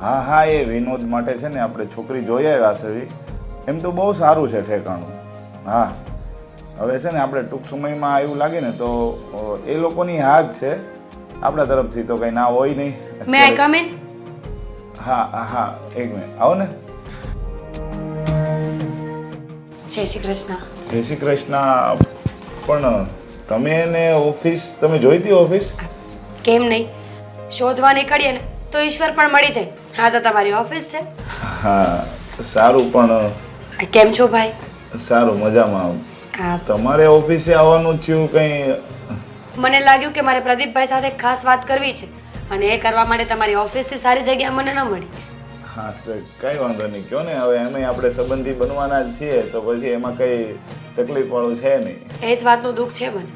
હા હા એ વિનોદ માટે છે ને આપણે છોકરી જોઈ આવ્યા છે એમ તો બહુ સારું છે ઠેકાણું. હા. હવે છે ને આપણે ટૂંક સમયમાં એવું લાગે ને તો એ લોકોની હા જ છે. આપણા તરફથી તો કંઈ ના હોય નહીં. મે આઈ કમ ઇન હા હા, હા એક મિનિટ આવો ને. જય શ્રી કૃષ્ણ. જય શ્રી કૃષ્ણ. પણ તમે ને ઓફિસ તમે જોઈ હતી ઓફિસ? કેમ નહીં? શોધવા નીકળીએ ને તો ઈશ્વર પણ મળી જાય. હા તો તમારી ઓફિસ છે? હા સારું પણ કેમ છો ભાઈ? સારું મજામાં. હા. તમારે ઓફિસે આવવાનું થયું કંઈ? મને લાગ્યું કે મારે પ્રદીપભાઈ સાથે ખાસ વાત કરવી છે. અને એ કરવા માટે તમારી ઓફિસથી સારી જગ્યા મને ન મળી. હા તો કઈ વાંધો નહીં. કયો ને હવે એમાં આપણે સંબંધી બનવાના જ છીએ તો પછી એમાં કઈ તકલીફ વાળું છે નહીં. એ જ વાતનું દુઃખ છે મને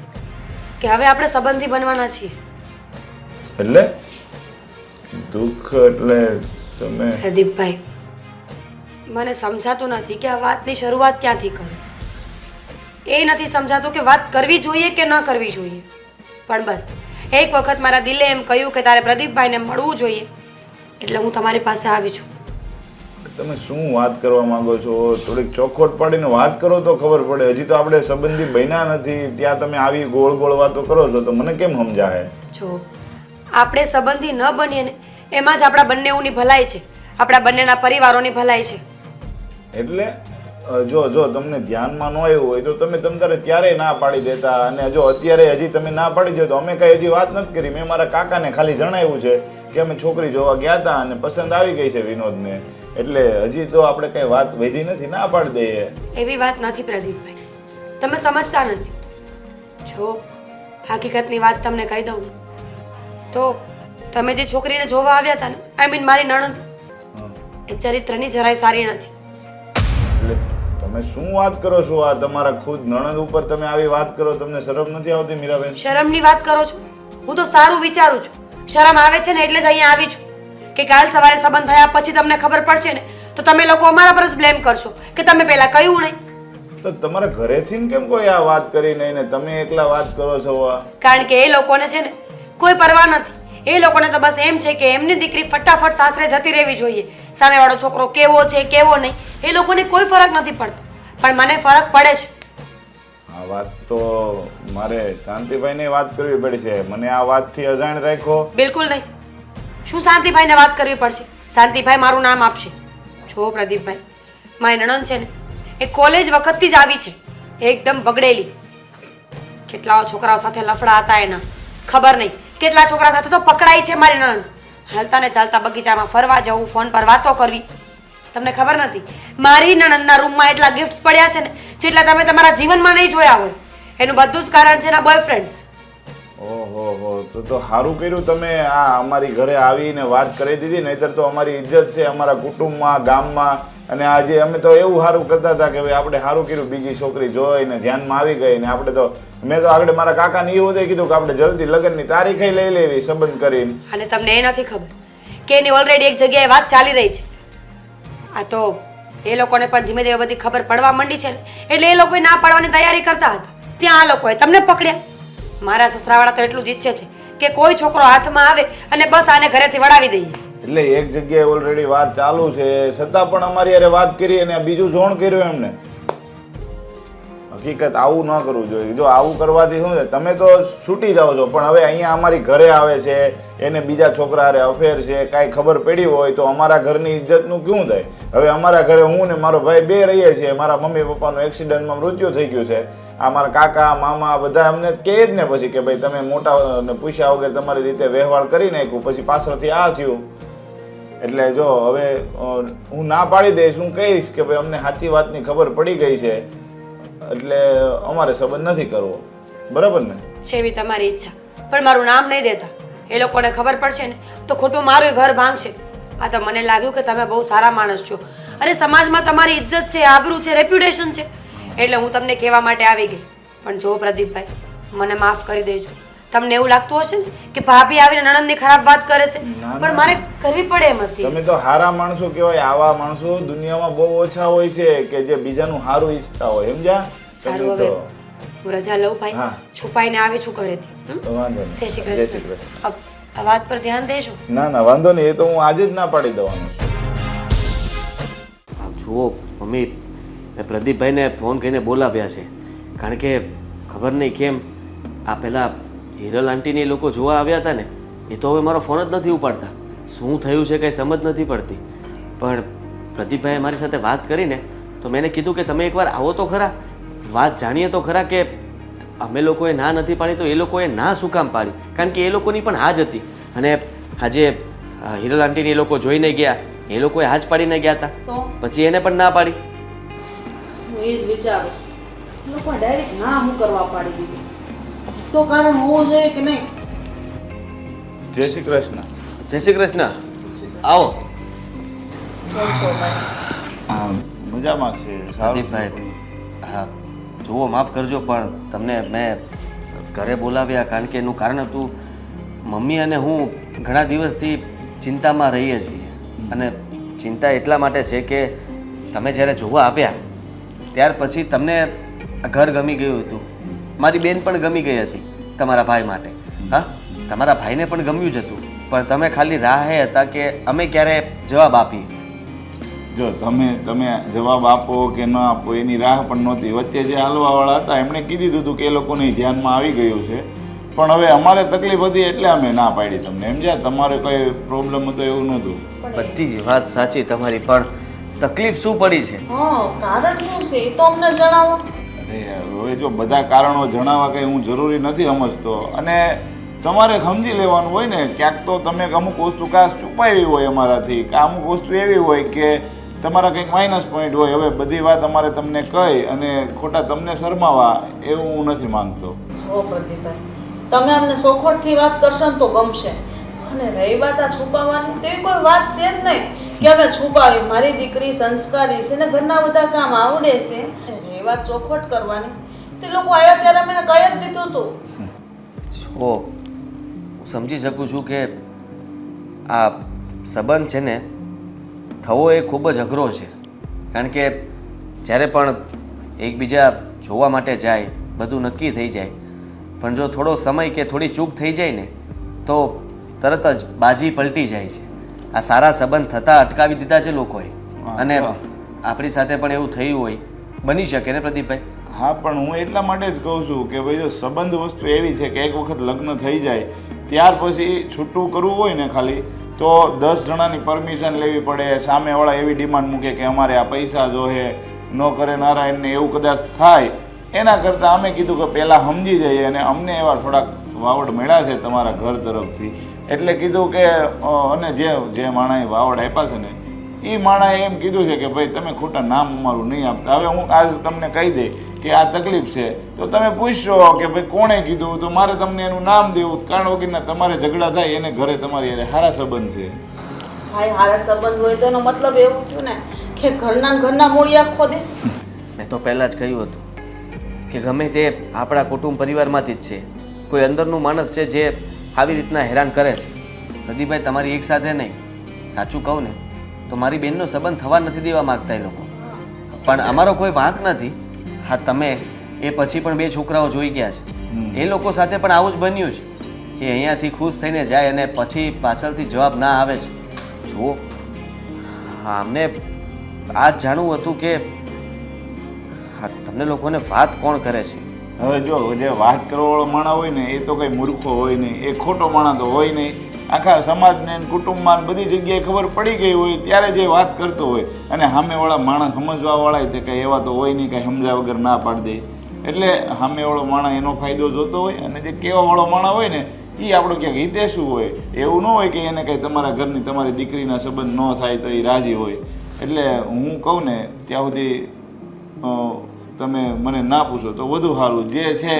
કે હવે આપણે સંબંધી બનવાના છીએ. એટલે? દુઃખ એટલે તમે. પ્રદીપભાઈ મને સમજાતું નથી કે આ વાતની શરૂઆત ક્યાંથી કરું. એ નથી સમજાતું કે વાત કરવી જોઈએ કે ન કરવી જોઈએ. પણ બસ એક વખત મારા દિલે એમ કહ્યું કે તારે પ્રદીપભાઈને મળવું જોઈએ. એટલે હું તમારી પાસે આવી છું. તમે શું વાત કરવા માંગો છો? થોડીક ચોખવટ પાડીને વાત કરો તો ખબર પડે. હજી તો આપણે સંબંધી બન્યા નથી. ત્યાં તમે આવી ગોળ ગોળ વાતો કરો છો તો મને કેમ સમજાય? જો આપણે સંબંધી ન બનીએ ને એમાં જ આપણા બંનેઓની ભલાઈ છે. આપણા બંનેના પરિવારોની ભલાઈ છે. એટલે જો જો તમને ધ્યાનમાં ન આવ્યું હોય તો તમે તમ તારે ત્યારે ના પાડી દેતા અને જો અત્યારે હજી તમે ના પાડી દો તો અમે કઈ હજી વાત નથી કરી. મેં મારા કાકાને ખાલી જણાવ્યું છે કે અમે છોકરી જોવા ગયા હતા અને પસંદ આવી ગઈ છે વિનોદને. એટલે હજી તો આપણે કઈ વાત વધી નથી ના પાડી દઈએ. એવી વાત નથી પ્રદીપભાઈ. તમે સમજતા નથી. જો હકીકતની વાત તમને કહી દઉં તો તમે જે છોકરીને જોવા આવ્યા હતા ને આઈ મીન મારી નણંદ એ ચરિત્રની જરાય સારી નથી. એટલે તમે શું વાત કરો છો? આ તમારા ખુદ નણંદ ઉપર તમે આવી વાત કરો તમને શરમ નથી આવતી મીરાબેન? શરમની વાત કરો છો? હું તો સારું વિચારું છું. શરમ આવે છે ને એટલે જ અહીંયા આવી છું. કે કાલ સવારે સંબંધ થયા પછી તમને ખબર પડશે ને તો તમે લોકો અમારા પર જ બ્લેમ કરશો. કે તમે પહેલા કહ્યું નહીં. તો તમારા ઘરેથી ને કેમ કોઈ આ વાત કરી નહીં ને તમે એકલા વાત કરો છો કારણ કે એ લોકોને છે ને કોઈ પરવા નથી. એ લોકોને તો બસ એમ છે કે એમની દીકરી ફટાફટ સાસરે જતી રહેવી જોઈએ. સામેવાળો છોકરો કેવો છે કેવો નહીં એ લોકોને કોઈ ફરક નથી પડતો. પણ મને ફરક પડે છે. આ વાત તો મારે શાંતિભાઈને વાત કરવી પડશે મને આ વાતથી અજાણ રાખો. બિલકુલ નહીં. શું શાંતિભાઈને વાત કરવી પડશે? શાંતિભાઈ મારું નામ આપશે. જો પ્રદીપભાઈ મારી નણંદ છે ને એ કોલેજ વખતથી જ આવી છે. એકદમ બગડેલી. કેટલા છોકરાઓ સાથે લફડા હતા એના. ખબર નહીં. કેટલા છોકરા સાથે તો પકડાઈ છે મારી નણંદ. હાલતા ને ચાલતા બગીચામાં ફરવા જવું, ફોન પર વાતો કરવી. તમને ખબર નથી? મારી નણંદના રૂમમાં એટલા ગિફ્ટ્સ પડ્યા છે ને, જેટલા તમે તમારા જીવનમાં નહીં જોયા હોય. એનું બધું જ કારણ છે એના બોયફ્રેન્ડ્સ ઓહો, હો, તો તો સારું કર્યું તમે આ અમારી ઘરે આવીને વાત કરી દીધી, નહીતર તો અમારી ઇજ્જત છે અમારા કુટુંબમાં, ગામમાં. અને આજે અમે તો એવું સારું કરતા હતા કે ભાઈ આપણે સારું કર્યું, બીજી છોકરી જોઈને ધ્યાનમાં આવી ગઈ ને આપણે તો મેં તો આગળ મારા કાકાને એવું બધે કીધું કે આપણે જલ્દી લગ્નની તારીખે લઈ લેવી, સંબંધ કરીને. અને તમને એ નથી ખબર કે એની ઓલરેડી એક જગ્યાએ વાત ચાલી રહી છે. આ તો એ લોકોને પણ ધીમે ધીમે બધી ખબર પડવા માંડી છે એટલે એ લોકોએ ના પાડવાની તૈયારી કરતા હતા. ત્યાં આ લોકોએ તમને પકડ્યા. મારા સસરાવાળા તો એટલું જ ઈચ્છે છે કે કોઈ છોકરો હાથમાં આવે અને બસ આને ઘરેથી વડાવી દઈએ. એટલે એક જગ્યાએ ઓલરેડી વાત ચાલુ છે. છતાં પણ અમારી યારે વાત કરી અને બીજું જોણ કર્યું એમને. હકીકત આવું ન કરવું જોઈએ. જો આવું કરવાથી શું છે? તમે તો છૂટી જાઓ છો, પણ હવે અહીંયા અમારી ઘરે આવે છે, એને બીજા છોકરા હારે અફેર છે, કાંઈ ખબર પડી હોય તો અમારા ઘરની ઇજ્જતનું શું થાય? હવે અમારા ઘરે હું ને મારો ભાઈ બે રહીએ છીએ, મારા મમ્મી પપ્પાનું એક્સિડન્ટમાં મૃત્યુ થઈ ગયું છે. આ મારા કાકા, મામા બધા અમને કહે જ ને પછી કે ભાઈ તમે મોટા પૂછ્યા વગર તમારી રીતે વ્યવહાર કરી નાખ્યું, પછી પાછળથી આ થયું. એટલે જો હવે હું ના પાડી દઈશ, હું કહીશ કે ભાઈ અમને સાચી વાતની ખબર પડી ગઈ છે, એટલે અમારે સંબંધ નથી કરવો. બરાબર ને? છે એવી તમારી ઈચ્છા. પણ મારું નામ નહીં દેતા. એ લોકોને ખબર પડશે ને, તો ખોટું મારું ઘર ભાંગશે. આ તો મને લાગ્યું કે તમે બહુ સારા માણસ છો. અને સમાજમાં તમારી ઇજ્જત છે, આબરૂ છે, રેપ્યુટેશન છે. એટલે હું તમને કહેવા માટે આવી ગઈ. પણ જો પ્રદીપભાઈ, મને માફ કરી દેજો. તમને એવું લાગતું હશે ને કે ભાભી આવીને નણંદની ખરાબ વાત કરે છે? ના, પણ મારે કરવી પડે એમ હતી. તમે તો હારા માણસો કહેવાય આવા માણસો દુનિયામાં બહુ ઓછા હોય છે કે જે બીજાનું હારું ઈચ્છતા હોય સમજ્યા? સારું તમે હવે. તો હું રજા લઉં ભાઈ. હા. છુપાઈને આવી છું ઘરેથી. હમ? વાંધો નહીં. જય શ્રી જય શ્રી કૃષ્ણ. આ વાત પર ધ્યાન દેજો. ના ના વાંધો નહીં. એ તો હું આજે જ ના પાડી દેવાનો છું. આમ જુઓ મમ્મી મેં પ્રદીપભાઈને ફોન કરીને બોલાવ્યા છે. કારણ કે ખબર નહીં કેમ આ પેલા હિરલ આંટીને એ લોકો જોવા આવ્યા હતા ને એ તો હવે મારો ફોન જ નથી ઉપાડતા. શું થયું છે કંઈ સમજ નથી પડતી. પણ પ્રદીપભાઈએ મારી સાથે વાત કરીને તો મેં કીધું કે તમે એકવાર આવો તો ખરા. વાત જાણીએ તો ખરા કે અમે લોકોએ ના નથી પાડી તો એ લોકોએ ના શું કામ પાડી? કારણ કે એ લોકોની પણ હા જ હતી. અને આજે હિરલ આંટીને એ લોકો જોઈને ગયા. એ લોકોએ હા જ પાડીને ગયા હતા. તો? પછી એને પણ ના પાડી. હું એ જ વિચારું. લોકો ડાયરેક્ટ ના હું કરવા પાડી દીધી. તો કારણ હોવું જોઈએ કે નહીં? જય શ્રી કૃષ્ણ. જય શ્રી કૃષ્ણ. આવો. કેમ ભાઈ? હા મજામાં છે. પ્રદીપભાઈ હા જુઓ માફ કરજો પણ તમને મેં ઘરે બોલાવ્યા કારણ કે એનું કારણ હતું મમ્મી અને હું ઘણા દિવસથી ચિંતામાં રહીએ છીએ. અને ચિંતા એટલા માટે છે કે તમે જ્યારે જોવા આવ્યા ત્યાર પછી તમને ઘર ગમી ગયું હતું. મારી બેન પણ ગમી ગઈ હતી તમારા ભાઈ માટે. હા તમારા ભાઈને પણ ગમ્યું જ હતું. પણ તમે ખાલી રાહે હતા કે અમે ક્યારે જવાબ આપીએ? જો તમે તમે જવાબ આપો કે ન આપો એની રાહ પણ નહોતી. વચ્ચે જે હાલવાવાળા હતા એમણે કીધી દીધું કે એ લોકોને ધ્યાનમાં આવી ગયું છે. પણ હવે અમારે તકલીફ હતી એટલે અમે ના પાડી તમને. એમ જ્યાં તમારે કોઈ પ્રોબ્લેમ હતો એવું નહોતું. બધી વાત સાચી તમારી પણ તકલીફ શું પડી છે? હા કારણ શું છે? એ તો અમને જણાવો. અરે હવે જો બધા કારણો જણાવવા કંઈ હું જરૂરી નથી સમજતો. અને તમારે સમજી લેવાનું હોય ને, ક્યાંક તો તમે અમુક વસ્તુ કાં છુપાવી હોય અમારાથી, કે અમુક વસ્તુ એવી હોય કે તમારા કંઈક માઇનસ પોઈન્ટ હોય, હવે બધી વાત અમારે તમને કહી અને ખોટા તમને શરમાવા એવું હું નથી પ્રદીપભાઈ, તમે અમને સોખોટથી વાત કરશો ને તો ગમશે. અને રહી વાત આ છુપાવવાની તેવી કોઈ વાત છે જ નહીં કે અમે છુપાવી. મારી દીકરી સંસ્કારી છે ને, ઘરના બધા કામ આવડે છે. રહી વાત ચોખવટ કરવાની. તે લોકો આવ્યા ત્યારે મેં કહી જ દીધું હતું. છો હું સમજી શકું છું કે આ સંબંધ છે ને થવો એ ખૂબ જ અઘરો છે. કારણ કે જ્યારે પણ એકબીજા જોવા માટે જાય બધું નક્કી થઈ જાય પણ જો થોડો સમય કે થોડી ચૂક થઈ જાય ને તો તરત જ બાજી પલટી જાય છે. આ સારા સંબંધ થતાં અટકાવી દીધા છે લોકોએ. અને આપણી સાથે પણ એવું થયું હોય બની શકે ને પ્રદીપભાઈ? હા, પણ હું એટલા માટે જ કહું છું કે ભાઈ, જો સંબંધ વસ્તુ એવી છે કે એક વખત લગ્ન થઈ જાય, ત્યાર પછી છૂટું કરવું હોય ને ખાલી, તો દસ જણાની પરમિશન લેવી પડે, સામેવાળા એવી ડિમાન્ડ મૂકે કે અમારે આ પૈસા જોહે ન કરે નારાયણને એવું કદાચ થાય. એના કરતાં અમે કીધું કે પહેલાં સમજી જઈએ અને અમને એવા થોડાક વાવડ મળ્યા છે તમારા ઘર તરફથી. એટલે કીધું કે અને જે જે માણાએ વાવડ આપ્યા છે ને એ માણાએ એમ કીધું છે કે ભાઈ, તમે ખોટા નામ અમારું નહીં આપતા. હવે હું આજ તમને કહી દઈ કે આ તકલીફ છે? તો તમે પૂછશો કે ભાઈ કોણે કીધું? તો મારે તમને એનું નામ દેવું કારણ વગરના તમારે ઝઘડા થાય એને ઘરે તમારી હારે સારા સંબંધ છે. ભાઈ હારા સંબંધ હોય તો એનો મતલબ એવું થયું ને કે ઘરના ઘરના મૂળિયા ખોદે મેં તો પહેલાં જ કહ્યું હતું કે ગમે તે આપણા કુટુંબ પરિવારમાંથી જ છે. કોઈ અંદરનું માણસ છે જે આવી રીતના હેરાન કરે. પ્રદીપભાઈ તમારી એક સાથે નહીં. સાચું કહું ને તો મારી બેનનો સંબંધ થવા નથી દેવા માગતા એ લોકો. પણ અમારો કોઈ વાંક નથી. હા તમે એ પછી પણ બે છોકરાઓ જોઈ ગયા છે. એ લોકો સાથે પણ આવું જ બન્યું છે કે અહીંયાથી ખુશ થઈને જાય અને પછી પાછળથી જવાબ ના આવે છે. જુઓ હા અમને આ જ જાણવું હતું કે હા તમને લોકોને વાત કોણ કરે છે? હવે જો જે વાત કરવાવાળો માણા હોય ને એ તો કંઈ મૂર્ખો હોય નહીં. એ ખોટો માણા તો હોય નહીં. આખા સમાજને કુટુંબમાં બધી જગ્યાએ ખબર પડી ગઈ હોય ત્યારે જે વાત કરતો હોય. અને સામેવાળા માણસ સમજવાવાળા તે કંઈ એવા તો હોય નહીં કંઈ સમજ્યા વગર ના પાડી. દે એટલે સામેવાળો માણસ એનો ફાયદો જોતો હોય અને જે કહેવાવાળો માણસ હોય ને એ આપણો ક્યાંક હિતેશું હોય. એવું ન હોય કે એને કંઈ તમારા ઘરની તમારી દીકરીના સંબંધ ન થાય તો એ રાજી હોય. એટલે હું કહું ને, ત્યાં સુધી તમે મને ના પૂછો તો વધુ સારું. જે છે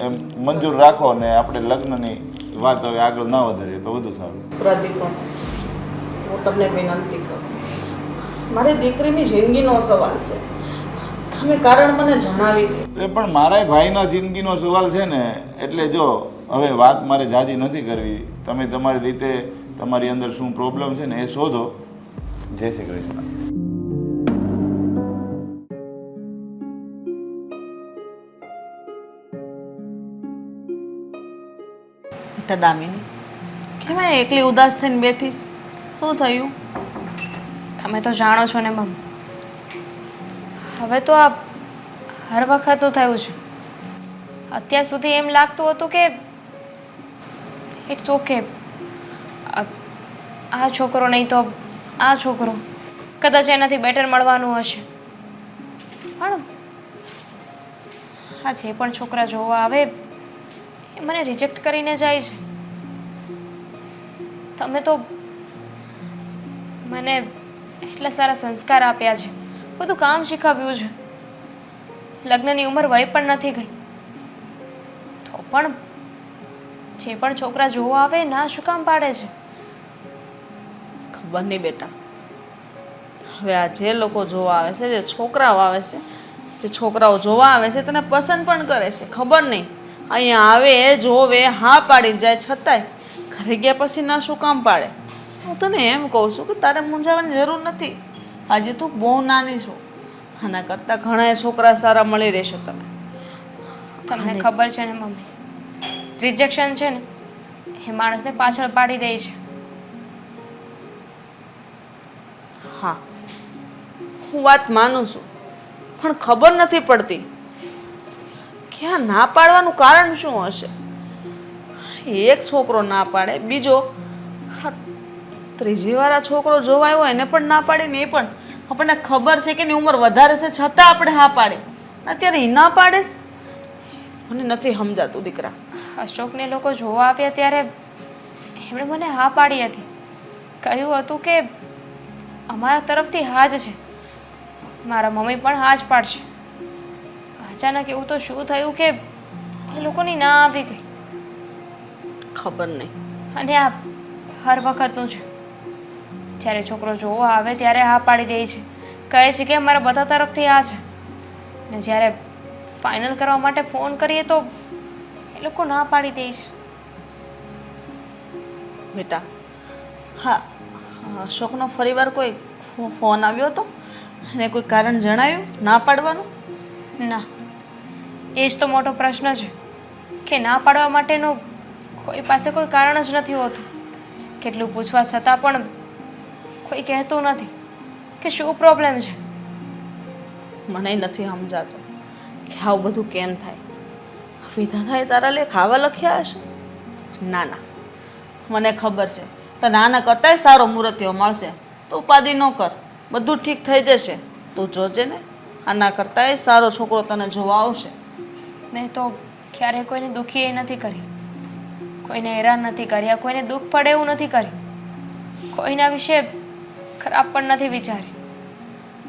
એમ મંજૂર રાખો ને આપણે લગ્નની વાત હવે આગળ ના વધારીએ તો વધુ સારું. પ્રદીપ હું તમને વિનંતી કરું મારી દીકરીની જિંદગીનો સવાલ છે. તમે કારણ મને જણાવી દો. એ પણ મારા ભાઈના જિંદગીનો સવાલ છે ને એટલે જો હવે વાત મારે જાજી નથી કરવી. તમે તમારી રીતે તમારી અંદર શું પ્રોબ્લેમ છે ને એ શોધો. જય શ્રી કૃષ્ણ. બેટા દામિની કેમ એકલી ઉદાસ થઈને બેઠીશ? શું થયું? તમે તો જાણો છો ને, મમ. હવે તો આ હર વખત થયું છે. અત્યાર સુધી એમ લાગતું હતું કે ઇટ્સ ઓકે આ છોકરો નહીં તો આ છોકરો કદાચ એનાથી બેટર મળવાનું હશે. પણ હા જે પણ છોકરા જોવા આવે મને રિજેક્ટ કરીને જાય છે. તમે તો મને એટલા સારા સંસ્કાર આપ્યા છે. બધું કામ શીખવ્યું છે. લગ્નની ઉંમર વય પણ નથી ગઈ. તો પણ જે પણ છોકરા જોવા આવે ના શું કામ પાડે છે? ખબર નહીં બેટા. હવે આ જે લોકો જોવા આવે છે, જે છોકરાઓ આવે છે, જે છોકરાઓ જોવા આવે છે, તેને પસંદ પણ કરે છે. ખબર નહીં. અહીંયા આવે જોવે હા પાડી જાય છતાંય. ઘરે ગયા પછી ના શું કામ પાડે? હું તને એમ કહું છું કે તારે મૂંઝાવાની જરૂર નથી. આજે તું બહુ નાની છો. આના કરતાં ઘણા છોકરા સારા મળી રહેશે તમે. તમને ખબર છે ને મમ્મી? રિજેક્શન છે ને એ માણસને પાછળ પાડી દે છે. હા. હું વાત માનું છું પણ ખબર નથી પડતી. કે ના પાડવાનું કારણ શું હશે? એક છોકરો ના પાડે, બીજો ત્રીજી વાર આ છોકરો જોવા આવ્યો એને પણ ના પાડે ને એ પણ. આપણને ખબર છે કે એની ઉંમર વધારે છે, છતાં આપણે હા પાડે અત્યારે એ ના પાડે મને નથી સમજાતું, દીકરા. અશોકને લોકો જોવા આવ્યા ત્યારે એમણે મને હા પાડી હતી. કહ્યું હતું કે અમારા તરફથી હા જ છે. મારા મમ્મી પણ હા જ પાડશે. અચાનક એવું તો શું થયું કે એ લોકોની ના આવી ગઈ? ખબર નહીં. અને આ હર વખતનું છે જ્યારે છોકરો જોવા આવે ત્યારે હા પાડી દે છે. કહે છે કે અમારા બધા તરફથી આ છે. અને જ્યારે ફાઇનલ કરવા માટે ફોન કરીએ તો એ લોકો ના પાડી દે છે. બેટા હા અશોકનો ફરીવાર કોઈ ફોન આવ્યો હતો અને કોઈ કારણ જણાયું? ના પાડવાનું? ના. એ જ તો મોટો પ્રશ્ન છે કે ના પાડવા માટેનું કોઈ પાસે કોઈ કારણ જ નથી હોતું. કેટલું પૂછવા છતાં પણ કોઈ કહેતું નથી કે શું પ્રોબ્લેમ છે? મને નથી સમજાતું કે આવું બધું કેમ થાય. વિધાતાએ તારા લેખ ખાવા લખ્યા હશે? ના ના. મને ખબર છે. તને આના કરતાંય સારો મૂર્તિઓ મળશે. તો ઉપાધિ ન કર. બધું ઠીક થઈ જશે. તું જોજે ને. આના કરતાંય સારો છોકરો તને જોવા આવશે. મેં તો ક્યારેય કોઈને દુઃખી એ નથી કરી. કોઈને હેરાન નથી કર્યા કોઈને દુઃખ પડે એવું નથી કર્યું કોઈના વિશે ખરાબ પણ નથી વિચાર્યું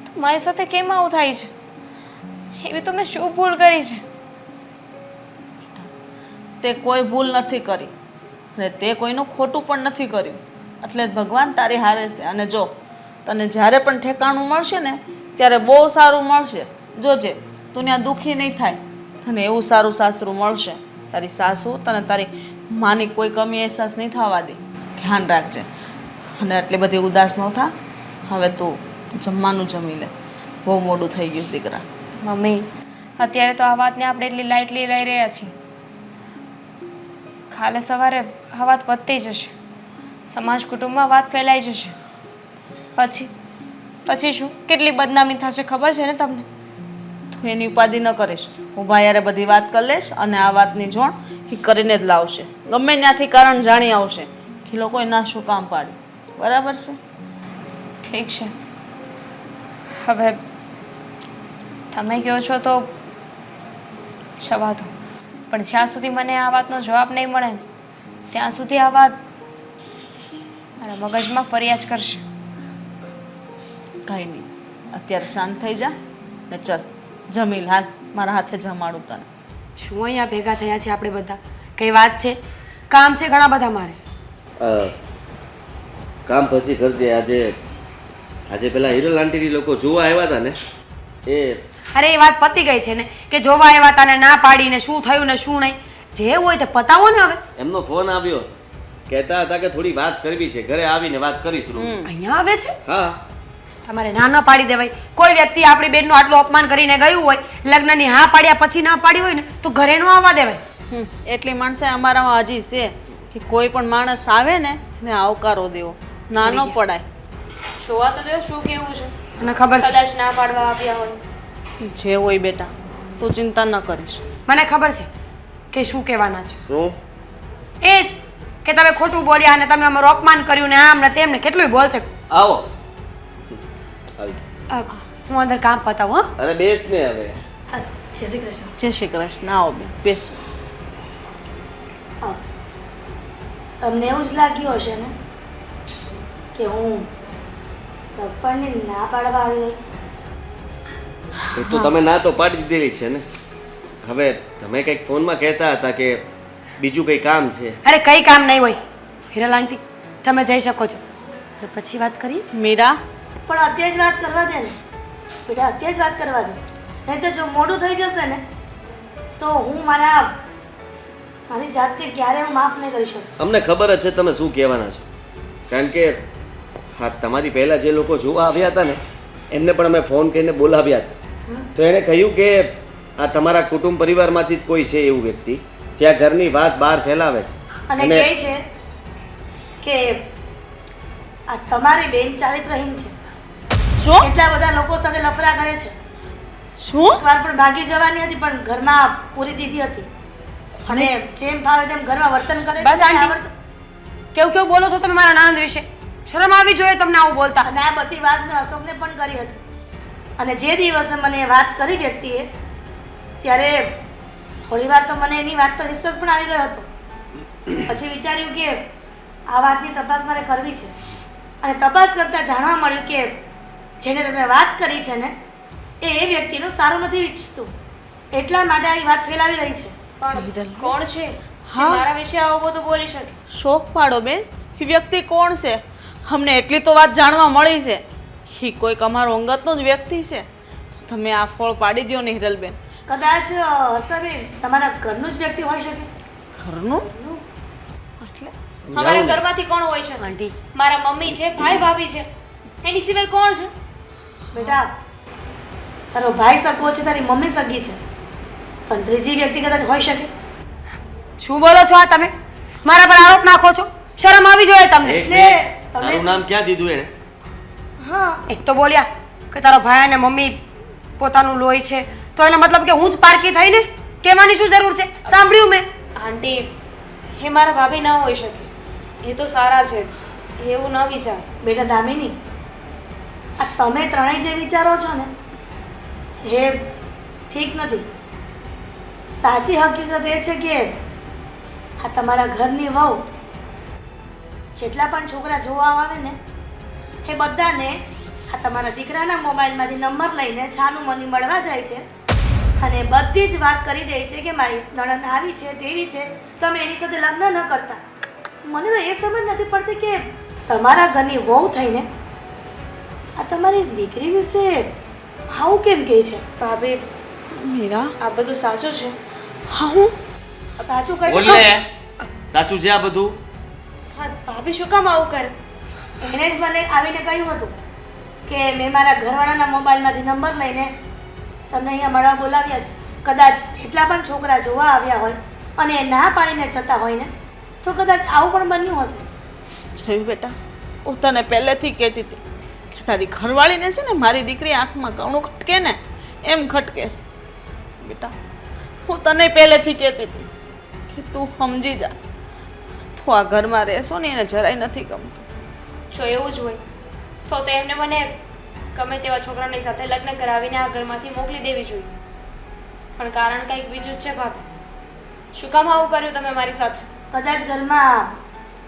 તો મારી સાથે કેમ આવું થાય છે? એવી તો મેં શું ભૂલ કરી છે? તે કોઈ ભૂલ નથી કરી અને તે કોઈનું ખોટું પણ નથી કર્યું. એટલે ભગવાન તારી હારે છે. અને જો તને જ્યારે પણ ઠેકાણું મળશે ને, ત્યારે બહુ સારું મળશે. જોજે, તું ત્યાં દુઃખી નહીં થાય. તને એવું સારું સાસરું મળશે. તારી સાસુ તને તારી માની કોઈ કમી અહેસાસ નહીં થવા દે. ધ્યાન રાખજે. અને આટલી બધી ઉદાસ ન થા. હવે તું જમવાનું જમી લે. બહુ મોડું થઈ ગયું છે દીકરા. મમ્મી, અત્યારે તો આ વાતને આપણે એટલી લાઇટલી લઈ રહ્યા છીએ. કાલે સવારે આ વાત વધતી જશે. સમાજ કુટુંબમાં વાત ફેલાઈ જશે. પછી પછી શું? કેટલી બદનામી થશે ખબર છે ને તમને? એની ઉપાધિ ન કરીશ. હું ભાઈ બધી વાત કરી લઈશ અને આ વાતની જોણ એ કરીને જ લાવશે. ગમે ત્યાંથી કારણ જાણી આવશે કે લોકો એના શું કામ પાડે. બરાબર છે? ઠીક છે. હવે તમે કહો છો તો જવા દો. પણ જ્યાં સુધી મને આ વાતનો જવાબ નહીં મળે ત્યાં સુધી આ વાત મારા મગજમાં ફરિયાદ કરશે. કાંઈ નહીં. અત્યારે શાંત થઈ જા ને ચલ. જમીલ હાલ મારા હાથે જમાડું તને. શું અહીંયા ભેગા થયા છે આપણે બધા? કઈ વાત છે? કામ છે ઘણા બધા મારે. કામ પછી કરજે. આજે આજે પેલા હિરલ આંટીની લોકો જોવા આવ્યા હતા ને એ અરે એ વાત પતી ગઈ છે ને કે જોવા આવ્યા તને ના પાડીને શું થયું ને શું નહીં. જે હોય તે પતાવો ને હવે. એમનો ફોન આવ્યો. કહેતા હતા કે થોડી વાત કરવી છે. ઘરે આવીને વાત કરીશું. અહીંયા આવે છે? હા. તમારે ના ના પાડી દેવાય. કોઈ વ્યક્તિ આપણી બેનનું આટલું અપમાન કરીને ગયું હોય લગ્નની હા પાડ્યા પછી ના પાડી હોય ને તો ઘરે નો આવવા દેવાય. હમ, એટલી માણસે અમારામાં હજી છે કે કોઈ પણ માણસ આવે ને એને આવકારો દેવો. નાનો પડાય. જોવા તો દેવો શું કેવું છે? મને ખબર છે. કદાચ ના પાડવા આવ્યા હોય. જે હોય બેટા તું ચિંતા ન કરીશ. મને ખબર છે કે શું કહેવાના છે. શું? એ જ કે તમે ખોટું બોલ્યા અને તમે અમારું અપમાન કર્યું ને આમ ને તેમ ને કેટલું બોલશે. આવો. હું અંદર કામ પતાવું હા. અરે બેસ ને હવે. હા, જય શ્રી કૃષ્ણ. જય શ્રી કૃષ્ણ. આવો બેન બેસ. તમને એવું જ લાગ્યું હશે ને કે હું સપનને ના પાડવા આવી એ તો તમે ના તો પાડી દીધેલી જ છે ને. હવે તમે કંઈક ફોનમાં કહેતા હતા કે બીજું કંઈ કામ છે. અરે કઈ કામ નહીં હોય. હિરલ આંટી તમે જઈ શકો છો. તો પછી વાત કરીએ. મીરા પણ અત્યારે જ વાત કરવા દે ને. બેટા અત્યારે જ વાત કરવા દે. નહીં તો જો મોડું થઈ જશે ને તો હું મારા મારી જાતને ક્યારે હું માફ નહીં કરી શકું. તમને ખબર જ છે તમે શું કહેવાના છો. કારણ કે હા તમારી પહેલાં જે લોકો જોવા આવ્યા હતા ને એમને પણ અમે ફોન કરીને બોલાવ્યા હતા. તો એણે કહ્યું કે આ તમારા કુટુંબ પરિવારમાંથી જ કોઈ છે એવું વ્યક્તિ જે આ ઘરની વાત બહાર ફેલાવે છે. અને કહે છે કે આ તમારી બેન ચારિત્રહીન છે. શું? એટલા બધા લોકો સાથે લફરા કરે છે? શું? એકવાર પણ ભાગી જવાની હતી પણ ઘરમાં પૂરી દીધી હતી. અને જેમ ભાવે તેમ ઘરમાં વર્તન કરે બસ આંટી. કેવું કેવું બોલો છો તમે મારા આનંદ વિશે? શરમ આવી જોઈએ તમને આવું બોલતા. અને આ બધી વાત મેં અશોકને પણ કરી હતી. અને જે દિવસે મને વાત કરી વ્યક્તિએ ત્યારે થોડી વાર તો મને એની વાત પર વિશ્વાસ પણ આવી ગયો હતો. પછી વિચાર્યું કે આ વાતની તપાસ મારે કરવી છે. અને તપાસ કરતાં જાણવા મળ્યું કે જેને તમે વાત કરી છે ને એ એ વ્યક્તિનું સારું નથી ઈચ્છતું. એટલા માટે આવી વાત ફેલાવી રહી છે. પણ કોણ છે? જે હા. મારા વિશે આવું બધું બોલી શકે? શોખ પાડો બેન એ વ્યક્તિ કોણ છે? અમને એટલી તો વાત જાણવા મળી છે. કે કોઈક અમારો અંગતનો જ વ્યક્તિ છે. તમે આ ફળ પાડી દો ને હિરલબેન કદાચ હર્ષાબેન તમારા ઘરનું જ વ્યક્તિ હોઈ શકે? ઘરનું? એટલે? અમારા ઘરમાંથી કોણ હોય છે આંટી. મારા મમ્મી છે ભાઈ ભાભી છે. એની સિવાય કોણ છે? બેટા તારો ભાઈ સગો છે તારી મમ્મી સગી છે. પણ ત્રીજી વ્યક્તિ કદાચ હોઈ શકે. શું બોલો છો આ તમે? મારા પર આરોપ નાખો છો? શરમ આવી જોઈએ તમને. એટલે તારું નામ ક્યાં દીધું એને હા. એક તો બોલ્યા કે તારો ભાઈ અને મમ્મી પોતાનું લોહી છે તો એનો મતલબ કે હું જ પારકી થઈને કહેવાની શું જરૂર છે? સાંભળ્યું મેં. આંટી એ મારા ભાભી ના હોઈ શકે. એ તો સારા છે. એવું ન વિચાર. બેટા દામિની આ તમે ત્રણેય જે વિચારો છો ને, એ ઠીક નથી. સાચી હકીકત એ છે કે આ તમારા ઘરની વહુ જેટલા પણ છોકરા જોવા આવે ને, એ બધાને આ તમારા દીકરાના મોબાઈલમાંથી નંબર લઈને છાનું મની મળવા જાય છે. અને બધી જ વાત કરી દે છે કે મારી નણંદ આવી છે, તેવી છે, તમે એની સાથે લગ્ન ન કરતા. મને તો એ સમજ નથી પડતી કે તમારા ઘરની વહુ થઈને આ તમારી દીકરી વિશે આવું કેમ કહે છે? ભાભી મીરા આ બધું સાચું છે. હા હું? સાચું કહી બોલ ને. સાચું છે આ બધું? હા ભાભી શું કામ આવું કરે? એને જ મને આવીને કહ્યું હતું કે મેં મારા ઘરવાળાના મોબાઈલમાંથી નંબર લઈને તમને અહીંયા મળવા બોલાવ્યા છે. કદાચ જેટલા પણ છોકરા જોવા આવ્યા હોય અને એ ના પાડીને જતા હોય ને તો કદાચ આવું પણ બન્યું હશે. જયું બેટા હું તને પહેલેથી કહેતી હતી. કે તારી ઘરવાળીને છે ને મારી દીકરી આંખમાં ઘણું ખટકે ને એમ ખટકેશ. બેટા હું તને પહેલેથી કહેતી હતી કે તું સમજી જા. તું આ ઘરમાં રહેશો ને એને જરાય નથી ગમતું. જો એવું જ હોય તો તો એમને મને ગમે તેવા છોકરાની સાથે લગ્ન કરાવીને આ ઘરમાંથી મોકલી દેવી જોઈએ. પણ કારણ કંઈક બીજું જ છે ભાભી. શું કામ આવું કર્યું તમે મારી સાથે? કદાચ ઘરમાં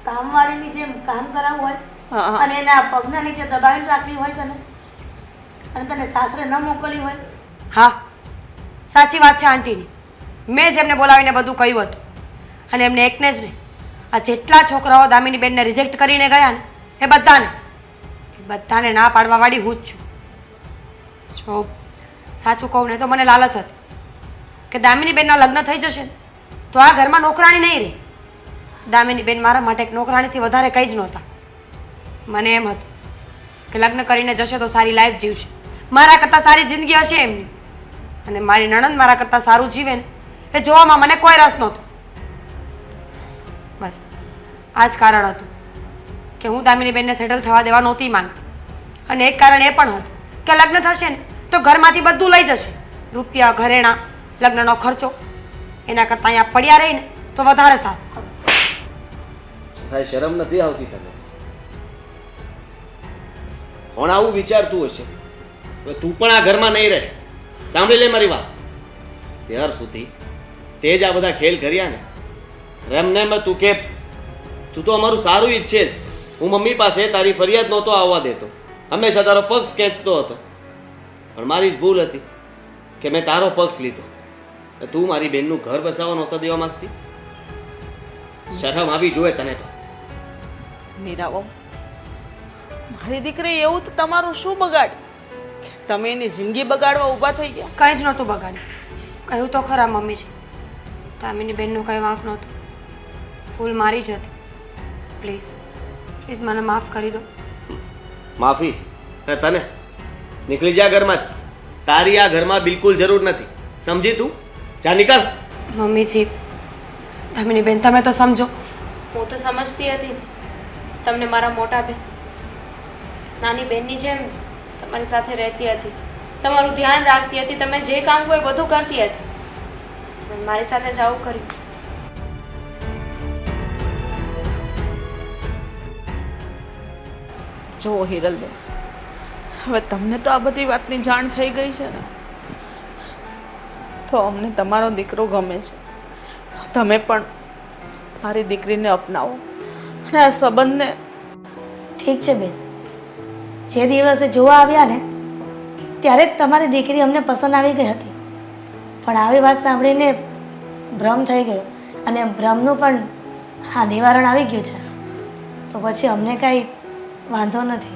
કામવાળીની જેમ કામ કરાવવું હોય અને એના પગના નીચે દબાવીને રાખવી હોય તને. અને તને સાસરે ન મોકલી હોય. હા. સાચી વાત છે આંટીની. મેં જ એમને બોલાવીને બધું કહ્યું હતું. અને એમને એકને જ નહીં. આ જેટલા છોકરાઓ દામિની બેનને રિજેક્ટ કરીને ગયા ને એ બધાને. બધાને ના પાડવાવાળી હું જ છું. જો સાચું કહું ને તો મને લાલચ હતી કે દામિની બેનના લગ્ન થઈ જશે તો આ ઘરમાં નોકરાણી નહીં રહે. દામિની બેન મારા માટે એક નોકરાણીથી વધારે કંઈ જ નહોતા. મને એમ હતું કે લગ્ન કરીને જશે તો સારી લાઈફ જીવશે. મારા કરતાં સારી જિંદગી હશે એમની. અને મારી નણંદ મારા કરતાં સારું જીવે ને, એ જોવામાં મને કોઈ રસ નહોતો. બસ, આ જ કારણ હતું કે હું દામિની બેનને સેટલ થવા દેવા નહોતી માંગતી. અને એક કારણ એ પણ હતું કે લગ્ન થશે ને, તો ઘરમાંથી બધું લઈ જશે. રૂપિયા, ઘરેણાં, લગ્નનો ખર્ચો. એના કરતાં અહીંયા પડ્યા રહીને તો વધારે સારું. શરમ નથી આવતી તને? કોણ આવું વિચારતું હશે તું પણ આ ઘરમાં નહીં રહે. સાંભળી લે મારી વાત. ત્યાર સુધી તે જ આ બધા ખેલ કર્યા ને. રેમને મેં તું કે તું તો અમારું સારું ઈચ્છે જ. હું મમ્મી પાસે તારી ફરિયાદ નહોતો આવવા દેતો. હંમેશા તારો પક્ષ ખેંચતો હતો. પણ મારી જ ભૂલ હતી કે મેં તારો પક્ષ લીધો. તો મારી બેનનું ઘર બસાવવા નહોતા દેવા માંગતી? શરમ આવી જોઈએ તને તો. મીરાઓ મારી દીકરી એવું તો તમારું શું બગાડ? તમે એની જિંદગી બગાડવા ઊભા થઈ ગયા? કંઈ જ નહોતું બગાડ્યું. કહ્યું તો ખરા મમ્મી છે. તામીની બેનનો કંઈ વાંક નહોતું. ભૂલ મારી જ હતી. પ્લીઝ પ્લીઝ મને માફ કરી દો. માફી. અને તને? નીકળી જા ઘરમાંથી તારી આ ઘરમાં બિલકુલ જરૂર નથી. સમજી તું? જા નીકળ. મમ્મીજી દામિની બેન તમે તો સમજો. હું તો સમજતી હતી. તમને મારા મોટા બેન નાની બહેનની જેમ તમારી સાથે રહેતી હતી. તમારું ધ્યાન રાખતી હતી તમે જે કામ હોય બધું કરતી હતી. મારી સાથે જ આવું કર્યું. જુઓ હિરલબેન હવે તમને તો આ બધી વાતની જાણ થઈ ગઈ છે ને? તો અમને તમારો દીકરો ગમે છે. તમે પણ મારી દીકરીને અપનાવો. અને આ સંબંધને ઠીક છે બેન. જે દિવસે જોવા આવ્યા ને ત્યારે જ તમારી દીકરી અમને પસંદ આવી ગઈ હતી. પણ આવી વાત સાંભળીને ભ્રમ થઈ ગયો અને ભ્રમનું પણ હા નિવારણ આવી ગયું છે. તો પછી અમને કાંઈ વાંધો નથી.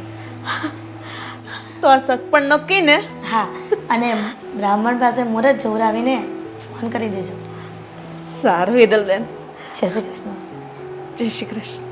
તો આ શક પણ નક્કી ને? હા અને બ્રાહ્મણ પાસે મુહૂર્ત જોવરાવીને ફોન કરી દેજો. સારું હિરલબેન જય શ્રી કૃષ્ણ. જય શ્રી કૃષ્ણ.